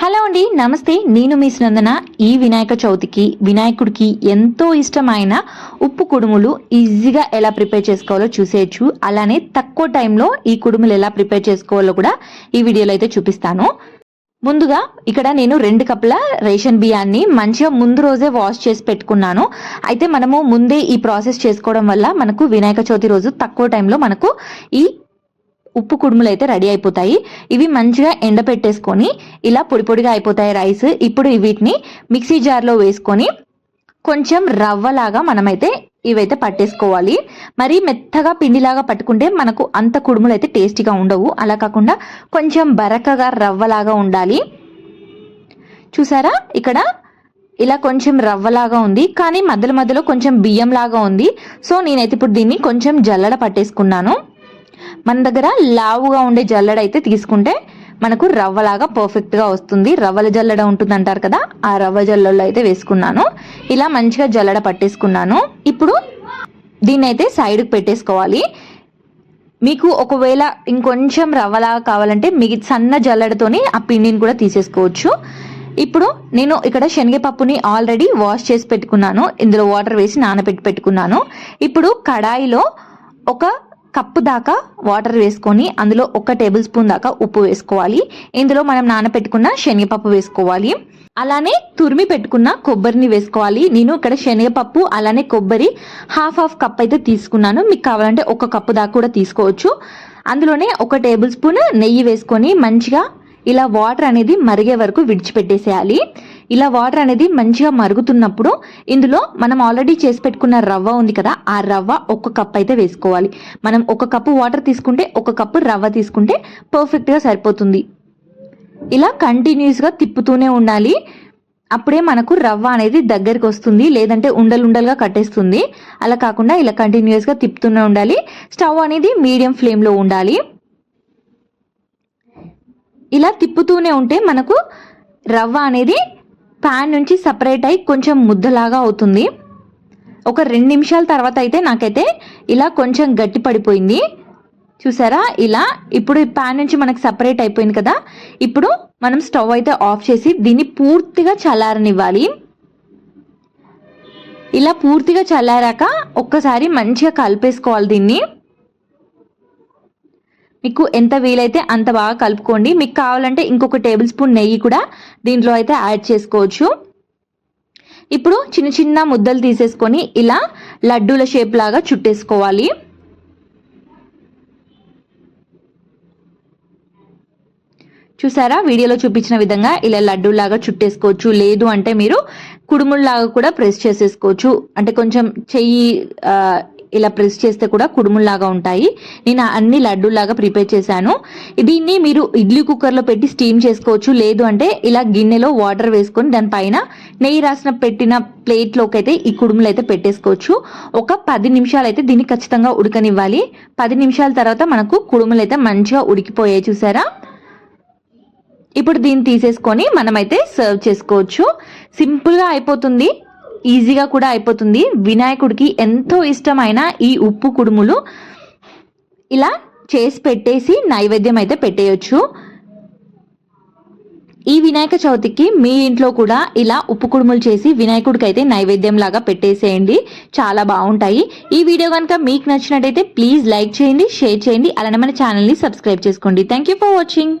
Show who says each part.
Speaker 1: Hello అండి నమస్తే. నేను మీ స్నందన. ఈ వినాయక చవితికి వినాయకుడికి ఎంతో ఇష్టమైన ఉప్పు కుడుములు ఈజీగా ఎలా ప్రిపేర్ చేసుకోవాలో చూసేయచ్చు. అలానే తక్కువ టైంలో ఈ కుడుములు ఎలా ప్రిపేర్ చేసుకోవాలో కూడా ఈ వీడియోలో అయితే చూపిస్తాను. ముందుగా ఇక్కడ నేను రెండు కప్పుల రేషన్ బియ్యాన్ని మంచిగా ముందు రోజే వాష్ చేసి పెట్టుకున్నాను. అయితే మనము ముందే ఈ ప్రాసెస్ చేసుకోవడం వల్ల మనకు వినాయక చవితి రోజు తక్కువ టైంలో మనకు ఈ ఉప్పు కుడుములు అయితే రెడీ అయిపోతాయి. ఇవి మంచిగా ఎండపెట్టేసుకొని ఇలా పొడి పొడిగా అయిపోతాయి రైస్. ఇప్పుడు వీటిని మిక్సీ జార్లో వేసుకొని కొంచెం రవ్వలాగా మనమైతే ఇవైతే పట్టేసుకోవాలి. మరి మెత్తగా పిండిలాగా పట్టుకుంటే మనకు అంత కుడుములు అయితే టేస్టీగా ఉండవు. అలా కాకుండా కొంచెం బరకగా రవ్వలాగా ఉండాలి. చూసారా? ఇక్కడ ఇలా కొంచెం రవ్వలాగా ఉంది. కానీ మధ్యలో మధ్యలో కొంచెం బియ్యం లాగా ఉంది. సో నేనైతే ఇప్పుడు దీన్ని కొంచెం జల్లడ పట్టేసుకున్నాను. మన దగ్గర లావుగా ఉండే జల్లెడ అయితే తీసుకుంటే మనకు రవ్వలాగా పర్ఫెక్ట్గా వస్తుంది. రవ్వల జల్లడ ఉంటుంది అంటారు కదా ఆ రవ్వ జల్లల్లో అయితే వేసుకున్నాను. ఇలా మంచిగా జల్లడ పట్టేసుకున్నాను. ఇప్పుడు దీన్ని అయితే సైడ్కి పెట్టేసుకోవాలి. మీకు ఒకవేళ ఇంకొంచెం రవ్వలాగా కావాలంటే మిగి సన్న జల్లెడతోని ఆ పిండిని కూడా తీసేసుకోవచ్చు. ఇప్పుడు నేను ఇక్కడ శనగపప్పుని ఆల్రెడీ వాష్ చేసి పెట్టుకున్నాను. ఇందులో వాటర్ వేసి నానబెట్టి పెట్టుకున్నాను. ఇప్పుడు కడాయిలో ఒక కప్పు దాకా వాటర్ వేసుకొని అందులో ఒక టేబుల్ స్పూన్ దాకా ఉప్పు వేసుకోవాలి. ఇందులో మనం నానబెట్టుకున్న శనగపప్పు వేసుకోవాలి. అలానే తురిమి పెట్టుకున్న కొబ్బరిని వేసుకోవాలి. నేను ఇక్కడ శనగపప్పు అలానే కొబ్బరి హాఫ్ హాఫ్ కప్ అయితే తీసుకున్నాను. మీకు కావాలంటే ఒక కప్పు దాకా కూడా తీసుకోవచ్చు. అందులోనే ఒక టేబుల్ స్పూన్ నెయ్యి వేసుకొని మంచిగా ఇలా వాటర్ అనేది మరిగే వరకు విడిచిపెట్టేసేయాలి. ఇలా వాటర్ అనేది మంచిగా మరుగుతున్నప్పుడు ఇందులో మనం ఆల్రెడీ చేసి పెట్టుకున్న రవ్వ ఉంది కదా ఆ రవ్వ ఒక కప్ అయితే వేసుకోవాలి. మనం ఒక కప్పు వాటర్ తీసుకుంటే ఒక కప్పు రవ్వ తీసుకుంటే పర్ఫెక్ట్గా సరిపోతుంది. ఇలా కంటిన్యూస్గా తిప్పుతూనే ఉండాలి. అప్పుడే మనకు రవ్వ అనేది దగ్గరికి వస్తుంది లేదంటే ఉండలుండలుగా కట్టేస్తుంది. అలా కాకుండా ఇలా కంటిన్యూస్గా తిప్పుతూనే ఉండాలి. స్టవ్ అనేది మీడియం ఫ్లేమ్లో ఉండాలి. ఇలా తిప్పుతూనే ఉంటే మనకు రవ్వ అనేది ప్యాన్ నుంచి సపరేట్ అయి కొంచెం ముద్దలాగా అవుతుంది. ఒక రెండు నిమిషాల తర్వాత అయితే నాకైతే ఇలా కొంచెం గట్టి పడిపోయింది. చూసారా? ఇలా ఇప్పుడు ఈ ప్యాన్ నుంచి మనకు సపరేట్ అయిపోయింది కదా? ఇప్పుడు మనం స్టవ్ అయితే ఆఫ్ చేసి దీన్ని పూర్తిగా చల్లారనివ్వాలి. ఇలా పూర్తిగా చల్లారాక ఒక్కసారి మంచిగా కలిపేసుకోవాలి దీన్ని. మీకు ఎంత వీలైతే అంత బాగా కలుపుకోండి. మీకు కావాలంటే ఇంకొక టేబుల్ స్పూన్ నెయ్యి కూడా దీంట్లో అయితే యాడ్ చేసుకోవచ్చు. ఇప్పుడు చిన్న చిన్న ముద్దలు తీసేసుకొని ఇలా లడ్డూల షేప్ లాగా చుట్టేసుకోవాలి. చూసారా? వీడియోలో చూపించిన విధంగా ఇలా లడ్డూలాగా చుట్టేసుకోవచ్చు. లేదు అంటే మీరు కుడుముల్లాగా కూడా ప్రెస్ చేసేసుకోవచ్చు. అంటే కొంచెం చెయ్యి ఇలా ప్రెస్ చేస్తే కూడా కుడుముల్లాగా ఉంటాయి. నేను అన్ని లడ్డూలాగా ప్రిపేర్ చేశాను. దీన్ని మీరు ఇడ్లీ కుక్కర్లో పెట్టి స్టీమ్ చేసుకోవచ్చు. లేదు అంటే ఇలా గిన్నెలో వాటర్ వేసుకొని దానిపైన నెయ్యి రాసిన పెట్టిన ప్లేట్లోకి అయితే ఈ కుడుములు అయితే పెట్టేసుకోవచ్చు. ఒక పది నిమిషాలు అయితే దీన్ని ఖచ్చితంగా ఉడకనివ్వాలి. పది నిమిషాల తర్వాత మనకు కుడుములు అయితే మంచిగా ఉడికిపోయాయి చూసారా? ఇప్పుడు దీన్ని తీసేసుకొని మనమైతే సర్వ్ చేసుకోవచ్చు. సింపుల్గా అయిపోతుంది. ఈజీగా కూడా అయిపోతుంది. వినాయకుడికి ఎంతో ఇష్టమైన ఈ ఉప్పు కుడుములు ఇలా చేసి పెట్టేసి నైవేద్యం అయితే పెట్టేయచ్చు. ఈ వినాయక చవితికి మీ ఇంట్లో కూడా ఇలా ఉప్పు కుడుములు చేసి వినాయకుడికి అయితే నైవేద్యం లాగా పెట్టేసేయండి. చాలా బాగుంటాయి. ఈ వీడియో కనుక మీకు నచ్చినట్టయితే ప్లీజ్ లైక్ చేయండి షేర్ చేయండి. అలానే మన ఛానల్ని సబ్స్క్రైబ్ చేసుకోండి. Thank you for watching